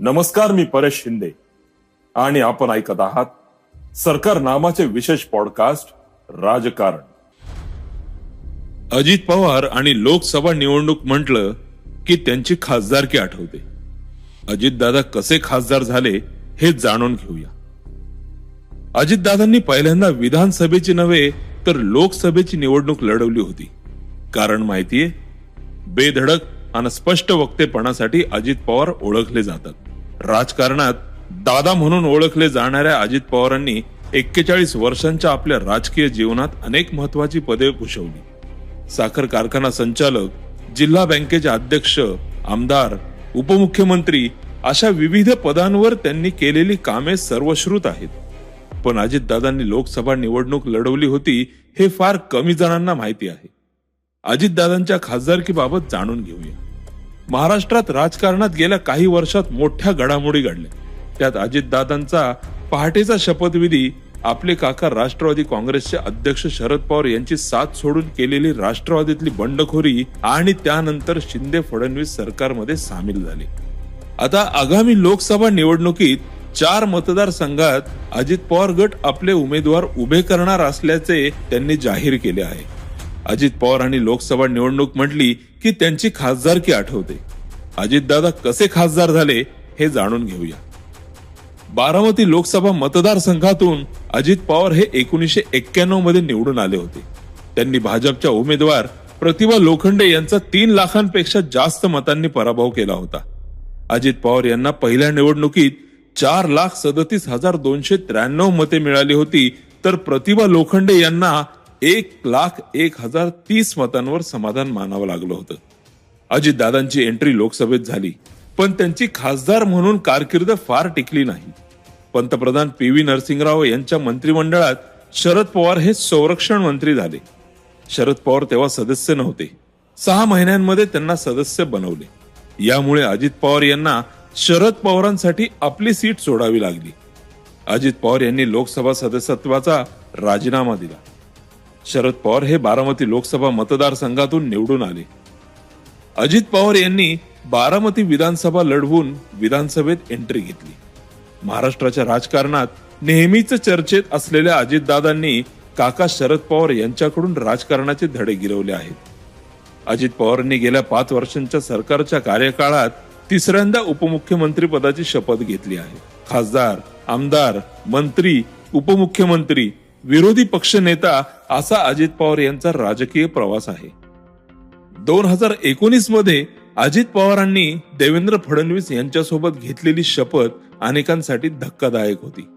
नमस्कार मी परेश शिंदे. आणि आपण ऐकत आहात सरकार नामाचे विशेष पॉडकास्ट राजकारण. अजित पवार आणि लोकसभा निवडणूक म्हटलं की त्यांची खासदारकी आठवते. अजितदादा कसे खासदार झाले हे जाणून घेऊया. अजितदादांनी पहिल्यांदा विधानसभेची नव्हे तर लोकसभेची निवडणूक लढवली होती. कारण माहितीये बेधडक आणि स्पष्ट वक्तेपणासाठी अजित पवार ओळखले जातात. राजकारणात दादा म्हणून ओळखले जाणाऱ्या अजित पवारांनी एक्केचाळीस वर्षांच्या आपल्या राजकीय जीवनात अनेक महत्वाची पदे भूषवली. साखर कारखाना संचालक जिल्हा बँकेचे अध्यक्ष आमदार उपमुख्यमंत्री अशा विविध पदांवर त्यांनी केलेली कामे सर्वश्रुत आहेत. पण अजितदादांनी लोकसभा निवडणूक लढवली होती हे फार कमी जणांना माहिती आहे. अजितदादांच्या खासदारकीबाबत जाणून घेऊया. महाराष्ट्रात राजकारणात गेल्या काही वर्षात मोठ्या घडामोडी घडल्या. त्यात अजितदादांचा पहाटेचा शपथविधी आपले काका राष्ट्रवादी काँग्रेसचे अध्यक्ष शरद पवार यांची साथ सोडून केलेली राष्ट्रवादीतली बंडखोरी आणि त्यानंतर शिंदे फडणवीस सरकारमध्ये सामील झाले. आता आगामी लोकसभा निवडणुकीत चार मतदारसंघात अजित पवार गट आपले उमेदवार उभे करणार असल्याचे त्यांनी जाहीर केले आहे. अजित पवार आणि लोकसभा निवडणूक म्हटली की त्यांची खासदारकी आठवते. अजितदादा कसे खासदार झाले हे जाणून घेऊया. बारामती लोकसभा मतदारसंघातून अजित पवार हे एकोणीसशे एक्क्याण्णवमध्ये निवडून आले होते. त्यांनी भाजपच्या उमेदवार प्रतिभा लोखंडे यांचा तीन लाखांपेक्षा जास्त मतांनी पराभव केला होता. अजित पवार यांना पहिल्या निवडणुकीत चार लाख सदतीस हजार दोनशे त्र्याण्णव मते मिळाली होती तर प्रतिभा लोखंडे यांना एक लाख एक हजार तीस मतांवर समाधान मानावं लागलं होतं. अजितदादांची एंट्री लोकसभेत झाली पण त्यांची खासदार म्हणून कारकीर्द फार टिकली नाही. पंतप्रधान पी व्ही नरसिंहराव यांच्या मंत्रिमंडळात शरद पवार हे संरक्षण मंत्री झाले. शरद पवार तेव्हा सदस्य नव्हते. सहा महिन्यांमध्ये त्यांना सदस्य बनवले. यामुळे अजित पवार यांना शरद पवारांसाठी आपली सीट सोडावी लागली. अजित पवार यांनी लोकसभा सदस्यत्वाचा राजीनामा दिला. शरद पवार हे बारामती लोकसभा मतदारसंघातून निवडून आले. अजित पवार यांनी बारामती विधानसभा लढवून विधानसभेत एंट्री घेतली. महाराष्ट्राच्या राजकारणात नेहमीच चर्चेत असलेल्या अजितदादांनी काका शरद पवार यांच्याकडून राजकारणाचे धडे गिरवले आहेत. अजित पवारांनी गेल्या पाच वर्षांच्या सरकारच्या कार्यकाळात तिसऱ्यांदा उपमुख्यमंत्री पदाची शपथ घेतली आहे. खासदार आमदार मंत्री उपमुख्यमंत्री विरोधी पक्षनेता असा अजित पवार यांचा राजकीय प्रवास आहे. दोन हजार एकोणीसमध्ये अजित पवारांनी देवेंद्र फडणवीस यांच्यासोबत घेतलेली शपथ अनेकांसाठी धक्कादायक होती.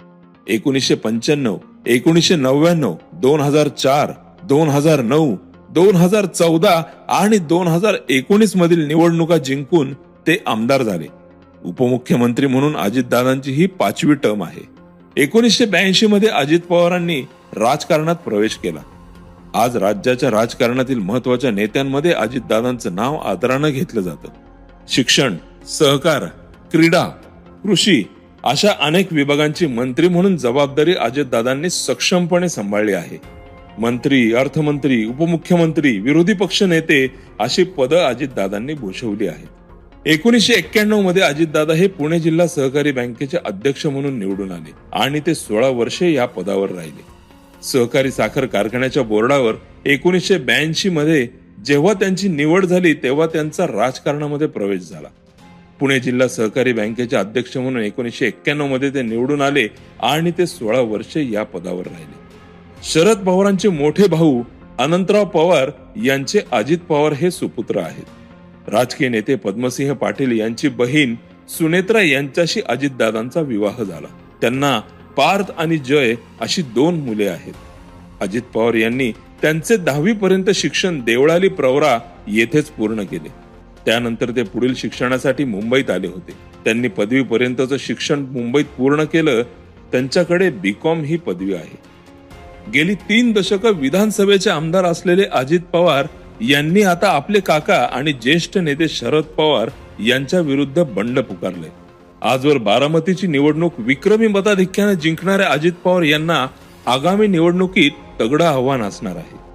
एकोणीसशे पंच्याण्णव एकोणीसशे नव्याण्णव दोन हजार चार दोन हजार नऊ दोन हजार चौदा आणि दोन हजार एकोणीस मधील निवडणुका जिंकून ते आमदार झाले. उपमुख्यमंत्री म्हणून अजितदादांची ही पाचवी टर्म आहे. एकोणीसशे ब्याऐंशी मध्ये अजित पवारांनी राजकारणात प्रवेश केला. आज राज्याच्या राजकारणातील महत्त्वाच्या नेत्यांमध्ये अजितदादांचं नाव आदरानं घेतलं जातं. शिक्षण सहकार क्रीडा कृषी अशा अनेक विभागांची मंत्री म्हणून जबाबदारी अजितदादांनी सक्षमपणे सांभाळली आहे. मंत्री अर्थमंत्री उपमुख्यमंत्री विरोधी पक्ष नेते अशी पदं अजितदादांनी भूषवली आहेत. एकोणीसशे एक्क्याण्णवमध्ये अजितदादा हे पुणे जिल्हा सहकारी बँकेचे अध्यक्ष म्हणून निवडून आले आणि ते सोळा वर्षे या पदावर राहिले. सहकारी साखर कारखान्याच्या बोर्डावर एकोणीसशे ब्याऐंशी मध्ये जेव्हा त्यांची निवड झाली तेव्हा त्यांचा राजकारणामध्ये प्रवेश झाला. पुणे जिल्हा सहकारी बँकेचे अध्यक्ष म्हणून एकोणीसशे एक्क्याण्णवमध्ये ते निवडून आले आणि ते सोळा वर्षे या पदावर राहिले. शरद पवारांचे मोठे भाऊ अनंतराव पवार यांचे अजित पवार हे सुपुत्र आहेत. राजकीय नेते पद्मसिंह पाटील यांची बहीण सुनेत्रा यांच्याशी अजितदादांचा विवाह झाला. त्यांना पार्थ आणि जय अशी दोन मुले आहेत. अजित पवार यांनी त्यांचे दहावी पर्यंत शिक्षण देवळाली प्रवरा येथेच पूर्ण केले. त्यानंतर ते पुढील शिक्षणासाठी मुंबईत आले होते. त्यांनी पदवी पर्यंतचं शिक्षण मुंबईत पूर्ण केलं. त्यांच्याकडे बीकॉम ही पदवी आहे. गेली तीन दशक विधानसभेचे आमदार असलेले अजित पवार यांनी आता आपले काका आणि ज्येष्ठ नेते शरद पवार यांच्या विरुद्ध बंड पुकारले. आजवर बारामतीची निवडणूक विक्रमी मताधिक्याने जिंकणाऱ्या अजित पवार यांना आगामी निवडणुकीत तगडं आव्हान असणार आहे.